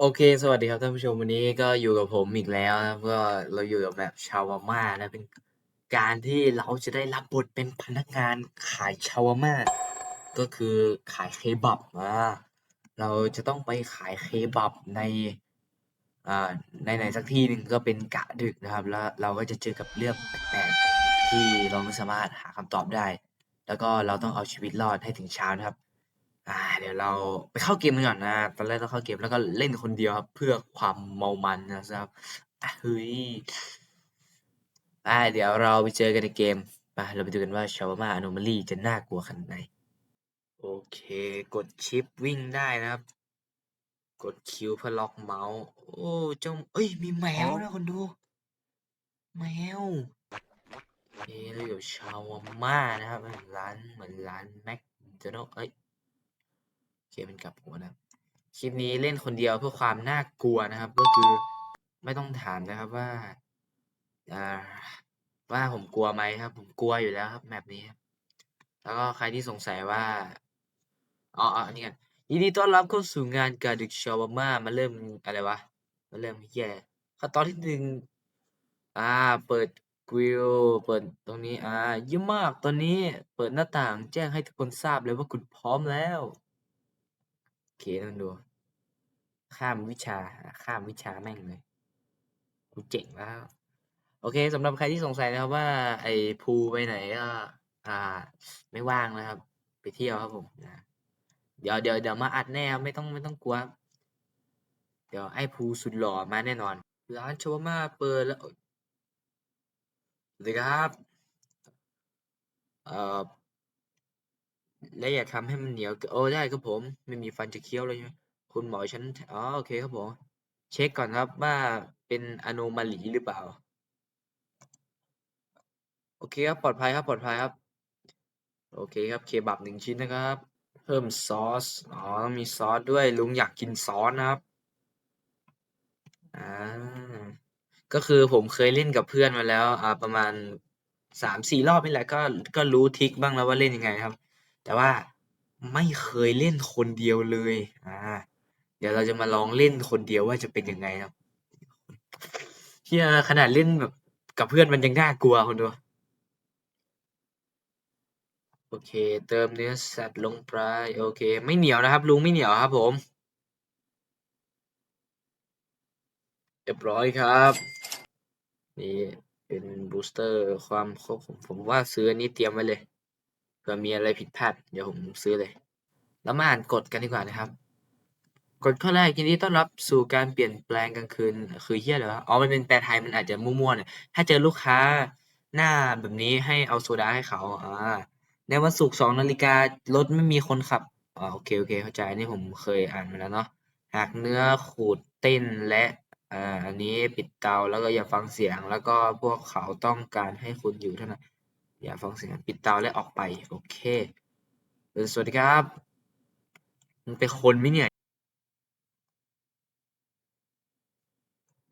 โอเค สวัสดีครับท่านผู้ชม วันนี้ก็อยู่กับผมอีกแล้วนะครับ ก็เราอยู่กับแบบชาวาม่านะ เป็นการที่เราจะได้รับบทเป็นพนักงานขายชาวาม่า ก็คือขายเคบับอาเราจะต้องไปขายเคบับในอ่าในไหนสักที่หนึ่งก็เป็นกะดึกนะครับ แล้วเราก็จะเจอกับเรื่องแปลกๆที่เราไม่สามารถหาคำตอบได้ แล้วก็เราต้องเอาชีวิตรอดให้ถึงเช้านะครับ อาเดี๋ยวเราไปเข้าเกมกันก่อนนะ ตอนแรกต้องเข้าเกมแล้วก็เล่นคนเดียวครับ เพื่อความเมามันนะครับอะเฮ้ยอาเดี๋ยวเราไปเจอกันในเกมไปเราไปดูกันว่า Shawarma Anomaly จะน่ากลัวขนาดไหน โอเค กดชิปวิ่งได้นะครับ กดคิวเพื่อล็อกเมาส์โอ้เจ้าเฮ้ย มีแมวนะคนดู แมวเอ๊เราอยู่ Shawarma นะครับเหมือนร้านเหมือนร้านแมคโดนัลด์เฮ้ย โอเคมันกับหัวนะครับคลิปนี้เล่นคนเดียวเพื่อความน่ากลัวนะครับ ก็คือไม่ต้องถามนะครับว่าว่าผมกลัวไหมครับ ผมกลัวอยู่แล้วครับ map นี้ครับแล้วก็ใครที่สงสัยว่าอ๋ออันนี้ก่อนยินดีต้อนรับเข้าสู่งานกะดึก Shawarma มาเริ่มอะไรวะมาเริ่มเหี้ยอะไรขั้นตอนที่1อาเปิด grill เปิดตรงนี้ อ่าเยี่ยมากตอนนี้เปิดหน้าต่างแจ้งให้ทุกคนทราบเลยว่าคุณพร้อมแล้ว เคลองดู ข้ามวิชา ข้ามวิชาแม่งเลยกูเจ๋งแล้ว โอเคสำหรับใครที่สงสัยนะครับว่า ไอ้ภูไปไหนก็อ่า ไม่ว่างนะครับ ไปเที่ยวครับผมอาเดี๋ยวเดี๋ยวเดี๋ยวมาอัดแน่ครับไม่ต้องไม่ต้องกลัว เดี๋ยวไอ้ภูสุดหล่อมาแน่นอน ร้าน Shawarma เปิดแล้วสวัสดีครับ เอ่อ และอย่าทำให้มันเหนียวเกโอ้ได้ครับผม ไม่มีฟันจะเคี้ยวเลยใช่ไหมคุณหมอฉันอ๋อโอเคครับผม เช็กก่อนครับว่าเป็น anomaly หรือเปล่า โอเคครับปลอดภัยครับปลอดภัยครับ โอเคครับเคบับ1ชิ้นนะครับ เพิ่มซอสอ๋อต้องมีซอสด้วยลุงอยากกินซอสนะครับอาก็คือผมเคยเล่นกับเพื่อนมาแล้ว อ่าประมาณ3-4รอบนี่แหละก็ก็รู้ทิกบ้างแล้วว่าเล่นยังไงครับ แต่ว่าไม่เคยเล่นคนเดียวเลย อ่า เดี๋ยวเราจะมาลองเล่นคนเดียวว่าจะเป็นยังไงครับเหี้ยขนาดเล่นแบบกับเพื่อนมันยังน่ากลัวคุณดู โอเค เติมเนื้อสัตว์ลงไปโอเค ไม่เหนียวนะครับ ลุงไม่เหนียวครับผมเรียบร้อยครับ นี่เป็นบูสเตอร์ความครบผมผมว่าซื้ออันนี้เตรียมไว้เลย ผื่อมีอะไรผิดพลาดเดี๋ยวผมซื้อเลยเรามาอ่านกฎกันดีกว่านะครับ กฎข้อแรกยินดีต้อนรับสู่การเปลี่ยนแปลงกลางคืน คือเหี้ยอะไรวะอ๋อมันเป็นแปลไทยมันอาจจะมั่วๆหน่ยถ้าเจอลูกค้าหน้าแบบนี้ให้เอาโซดาให้เขาอาในวันศุกร์2นาฬิการถไม่มีคนขับอ๋อโอเคๆเข้าใจนนี้ผมเคยอ่านมาแล้วเนาะหากเนื้อขูดเต้นและอ่าอันนี้ปิดเตาแล้วก็อย่าฟังเสียง แล้วก็พวกเขาต้องการให้คุณอยู่เท่านั้น อย่าฟังเสียงปิดเตาและออกไป โอเคสวัสดีครับมึงเป็นคนไหมเนี่ย?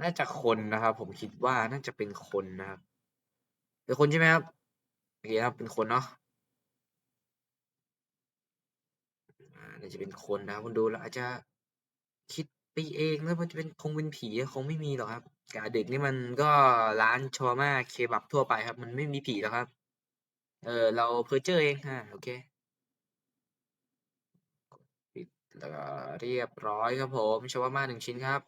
น่าจะคนนะครับ ผมคิดว่าน่าจะเป็นคนนะครับเป็นคนใช่ไหมครับ?โอเคครับเป็นคนเนาะน่าจะเป็นคนนะครับคนดูเราอาจจะคิดไปเองนะว่าจะเป็นคงเป็นผีคงไม่มีหรอกครับกะดึกนี่มันก็ร้านชาวาม่าเคบับทั่วไปครับ มันไม่มีผีหรอกครับ เออ เราเพ้อเจ้อเองอาโอเคปิดแล้วก็เรียบร้อยครับผมชาวาม่า1ชิ้นครับ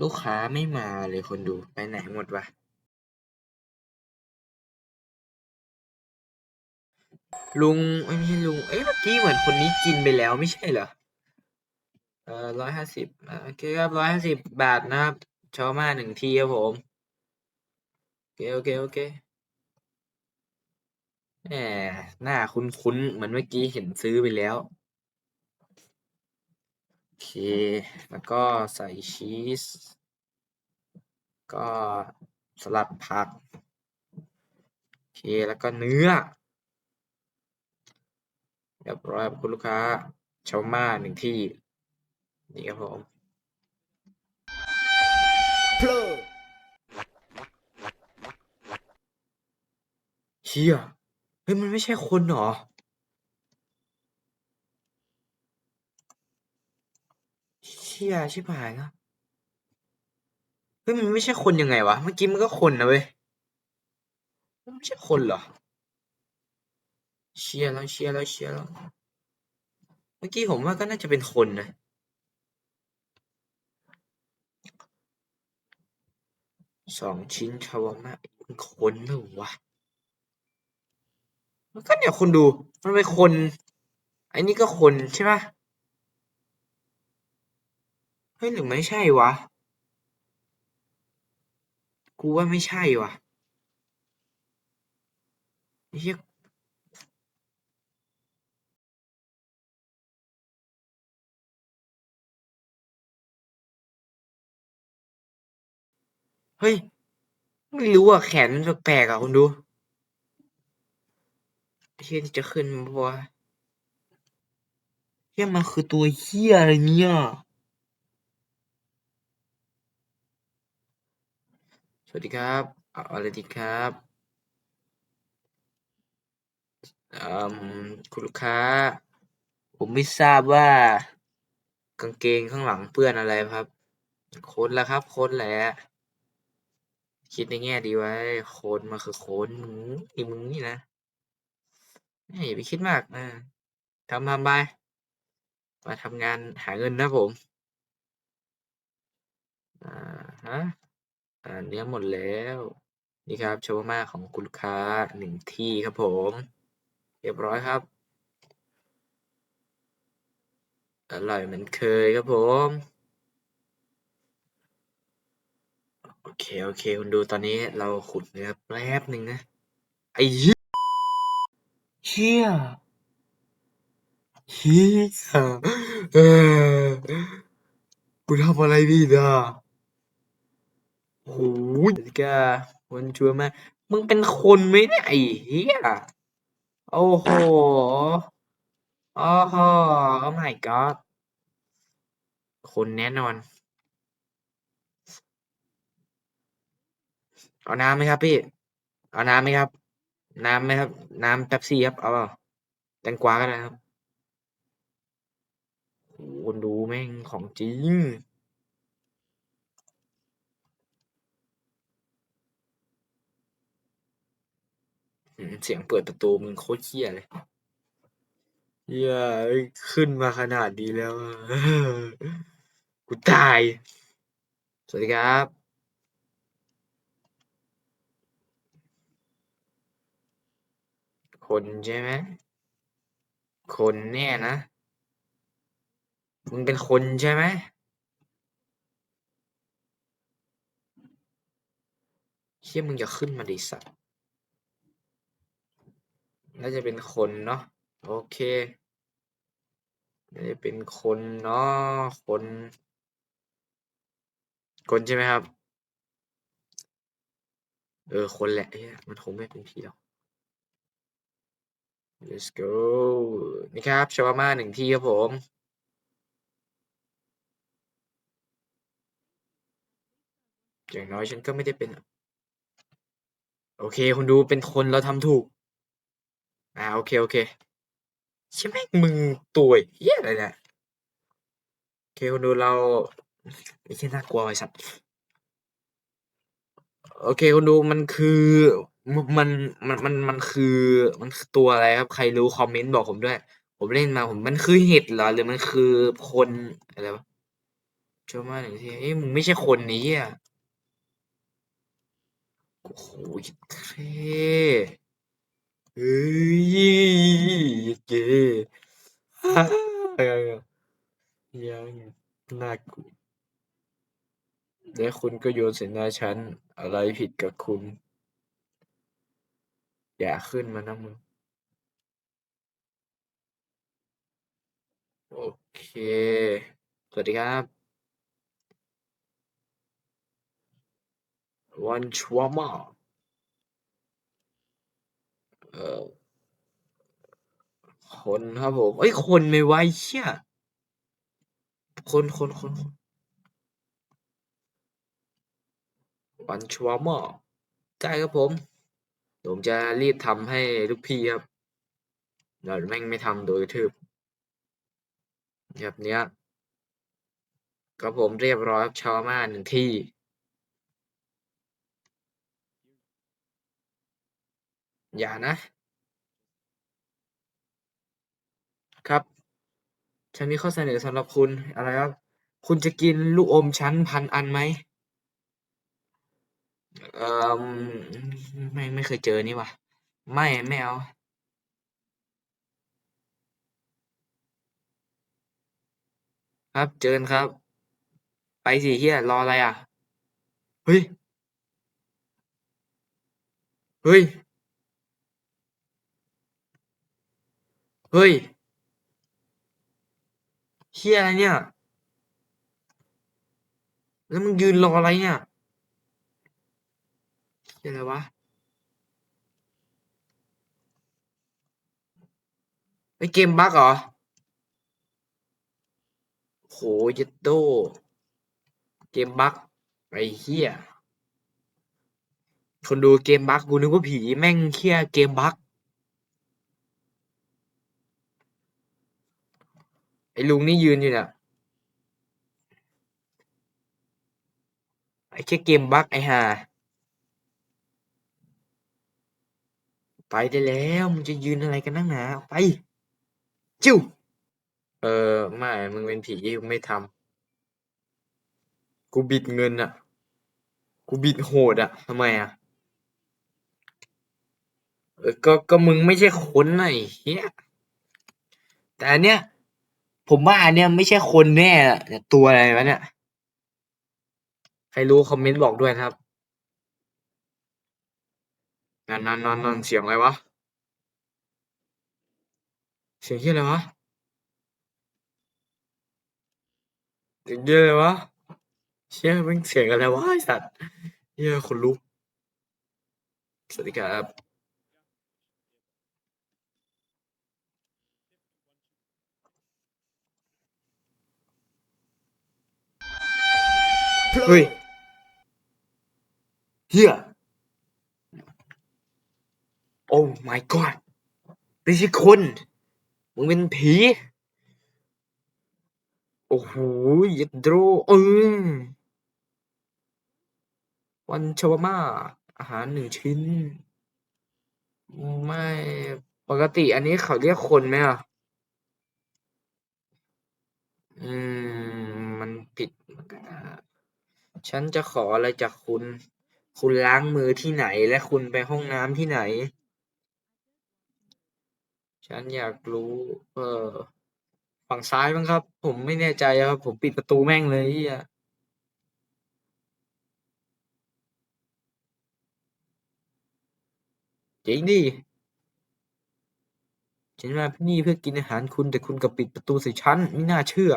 ลูกค้าไม่มาเลยคนดูไปไหนหมดวะ?ลุงเอ๊ยไม่ใช่ลุง เอ๊ะเมื่อกี้เหมือนคนนี้กินไปแล้วไม่ใช่เหรอ?เอ่อ150อาโอเคครับ150บบาทนะครับชาวาม่า1ที่ครับผม โอเคๆๆ แหมหน้าคุ้นๆ เหมือนเมื่อกี้เห็นซื้อไปแล้ว โอเค แล้วก็ใส่ชีส ก็สลัดผัก โอเค แล้วก็เนื้อ เรียบร้อยคุณลูกค้าชาวมาม่า1ที่ นี่ครับผมเพลอเชี่ย เฮ้ย มันไม่ใช่คนเหรอ เ?ชี่ยชิบหายแล้วเฮ้ย มันไม่ใช่คนยังไงวะ เมื่อกี้มันก็คนนะเว้ย มันไม่ใช่คนเหรอ เชียร์แล้วเชียร์แล้วเชียร์แล้ว เมื่อกี้ผมว่าก็น่าจะเป็นคนนะ สองชิ้นชาวามาเป็นคนหรือวะ ก็เนี่ยคนดู มันเป็นคน ไอ้นี่ก็คนใช่ปะเฮ้ยหรือไม่ใช่วะ กูว่าไม่ใช่วะเหี้ยเฮ้ย ไม่รู้อะ แขนมันแปลกๆอะคุณดู เฮียนจะขึ้นมาปะวะเฮียมันคือตัวเฮียอะไรเนี่ยสวัสดีครับเอาอะไรดีครับอืมคุณลูกค้า ผมไม่ทราบว่ากางเกงข้างหลังเปื้อนอะไรครับค้นแล้วครับค้นแหละคิดในแง่ดีไว้ โคนมันคือโคนมึงไอ้มึงนี่นะ อย่าไปคิดมากนะทำทำไปมาทำงานหาเงินนะผม อ่าฮะอ่าเนื้อหมดแล้ว นี่ครับชาวมาของคุณลูกค้าหนึ่งที่ครับผม เรียบร้อยครับ อร่อยเหมือนเคยครับผม โอเค โอเค คุณดูตอนนี้เราขุดเนื้อแป๊บหนึ่งนะ ไอ้ เหี้ยเชี่ยเฮียเออกูทำอะไรผิดอะโอ้ยกาวันชัวร์มากมึงเป็นคนไหมเนี่ยไอ้เหี้ย โอ้โห โอ้โห oh my god คนแน่นอน เอาน้ำไหมครับพี่ เอาน้ำไหมครับ น้ำไหมครับ น้ำเป๊ปซี่ครับ เอาเปล่าแตงกวาก็ได้ครับโอ้คนดูแม่งของจริงเสียงเปิดประตูมึงโคตรเหี้ยเลยเยเอ้ขึ้นมาขนาดนี้แล้ว กูตาย สวัสดีครับ คนใช่ไหมคนแน่นะมึงเป็นคนใช่ไหมเชี่ยมึงอย่าขึ้นมาดิสัตว์น่าจะเป็นคนเนาะโอเคน่าจะเป็นคนเนาะคน คนใช่ไหมครับ เออ คนแหละเหี้ยมันคงไม่เป็นผีหรอก let's go นี่ครับชาวาม่าหนึ่งที่ครับผมอย่างน้อยฉันก็ไม่ได้เป็น โอเคคุณดูเป็นคนเราทำถูก อ่าโอเค โอเคใช่ไหมงมึงตัวเหี้ยอะไรเนี่ยโอเคคุณดูเราไอ้เหี้ยน่ากลัวไอ้สัตว์โอเคคุณดูมันคือ มันมันมันมันคือมันคือตัวอะไรครับ ใครรู้คอมเมนต์บอกผมด้วย ผมเล่นมาผมมันคือเห็ดเหรอหรือมันคือคนอะไรวะชาวาม่าหนึ่งที่เอ้ยมึงไม่ใช่คนนี้อะโอ้โหเท่เฮ้ยเก๋ยังน่ากลัวและคุณก็โยนใส่หน้าฉันอะไรผิดกับคุณ อย่าขึ้นมานะมึงโอเค สวัสดีครับ วันชัวมาเอ่อคนครับผม เอ้ย คนไมวะไอ้เหี้ยคนคนคนคนวันชัวมาใช่ครับผม ผมจะรีบทำให้ลูกพี่ครับเดี๋ยวแม่งไม่ทำโดยทืบแบบเนี้ยครับผมเรียบร้อยครับชาวมาหนึ่งที่ อย่านะ ครับ ฉันมีข้อเสนอสำหรับคุณอะไรครับ คุณจะกินลูกอมชั้นพันอันไหม เออไม่ไม่เคยเจอนี่ว่ะไม่ไม่เอาครับเจอกันครับ ไปสิเฮียรออะไรอะ เฮ้ย เฮ้ย เฮ้ยเฮียอะไรเนี่ย แล้วมึงยืนรออะไรเนี่ย เฮียอะไรวะไอเกมบั๊กเหรอ โหยัดโด เกมบั๊กไอเฮียคนดูเกมบั๊กกูนึกว่าผีแม่งเคียเกมบั๊กไอ้ลุงนี่ยืนอยู่เนี่ยไอ้แค่เกมบั๊กไอ้ห่า ไปได้แล้วมึงจะยืนอะไรกันนักหนาไป จิ้ว เออไม่มึงเป็นผีมึงไม่ทำกูบิดเงินอะ กูบิดโหดอะทำไมอะเออก็ก็มึงไม่ใช่คนน่ะไอ้เฮียแต่อันเนี้ยผมว่าอันเนี้ยไม่ใช่คนแน่ตัวอะไรวะเนี่ย ใครรู้คอมเมนต์บอกด้วยนะครับ นั่นนั่นนั่นนั่นเสียงอะไรวะ เสียงที่อะไรวะ เสียงเยอะเลยวะ เชี่ยมันเสียงอะไรวะไอสัตว์เฮียคนลุก สวัสดีครับเฮ้ยเฮียโอ้ my god ไม่ใช่คน มึงเป็นผี โอ้โหยัดโดเออวันชาวามาอาหารหนึ่งชิ้น ไม่ปกติอันนี้เขาเรียกคนไหมอะ อืม มันผิด ฉันจะขออะไรจากคุณ คุณล้างมือที่ไหนและคุณไปห้องน้ำที่ไหน ฉันอยากรู้ เออ ฝั่งซ้ายมั้งครับ ผมไม่แน่ใจครับ ผมปิดประตูแม่งเลยเฮียจริงดิฉันมาที่นี่เพื่อกินอาหารคุณแต่คุณกลับปิดประตูใส่ฉันไม่น่าเชื่อ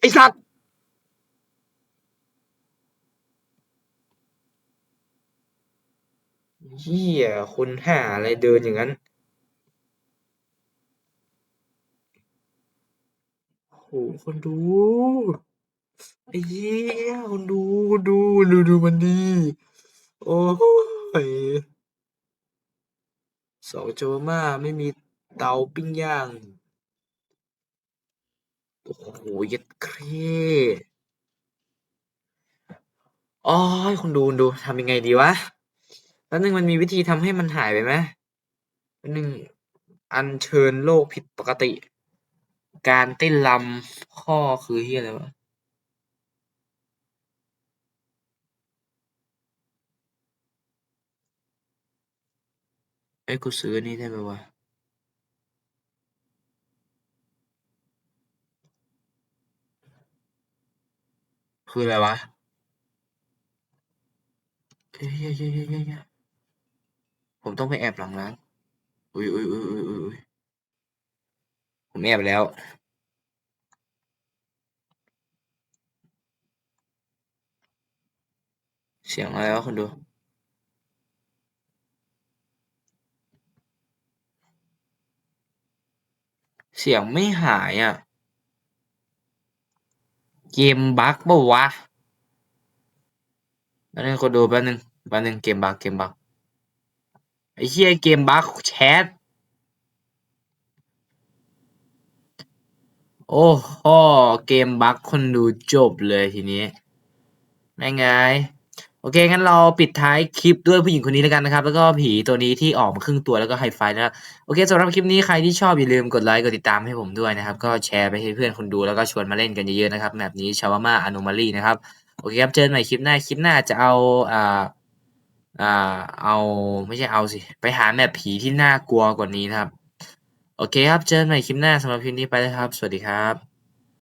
ไอ้สัตว์เหี้ยคนห่าอะไรเดินอย่างนั้น โอ้โฮ คนดู ไอ้เหี้ยคนดูคนดูดูดูมันดิโอ๊ย2ชาวาม่าไม่มีเตาปิ้งย่าง โอ้โฮเย็ดเคโอ๊ยคนดูคนดูทำยังไงดีวะแป๊บหนึ่งมันมีวิธีทำให้มันหายไปไหมหนึ่งอัญเชิญโรคผิดปกติ การเต้นรำข้อคือเหี้ยอะไรวะเฮ้ยกูซื้ออันนี้ได้เปล่าวะ?คืออะไรวะ?เฮ้ยๆๆๆๆผมต้องไปแอบหลังร้านอุ๊ยๆๆๆๆ ผมแอบแล้ว เสียงอะไรวะคนดู?เสียงไม่หายอะเกมบักปล่าวะ?แป๊บนึ่งคนดูแป๊บนึงแป๊บนึงเกมบักเกมบักไอ้เหี้ยเกมบักแชต โอ้โห เกมบั๊กคนดูจบเลยทีนี้แม่งไงโอเค งั้นเราปิดท้ายคลิปด้วยผู้หญิงคนนี้แล้วกันนะครับ แล้วก็ผีตัวนี้ที่ออกมาครึ่งตัวแล้วก็ไฮไฟนะครับโอเคสำหรับคลิปนี้ใครที่ชอบอย่าลืมกดไลค์กดติดตามให้ผมด้วยนะครับ ก็แชร์ไปให้เพื่อนคนดูแล้วก็ชวนมาเล่นกันเยอะๆนะครับแบบนี้ชาวาม่าอ n น m a ลีนะครับ โอเคครับ เจอกันใหม่คลิปหน้า คลิปหน้าจะเอาอ่าอ่าเอาไม่ใช่เอาสิ ไปหาแมปผีที่น่ากลัวกว่านี้นะครับ โอเคครับ เจอกันใหม่คลิปหน้าสำหรับคลิปนี้ไปแล้วครับ สวัสดีครับ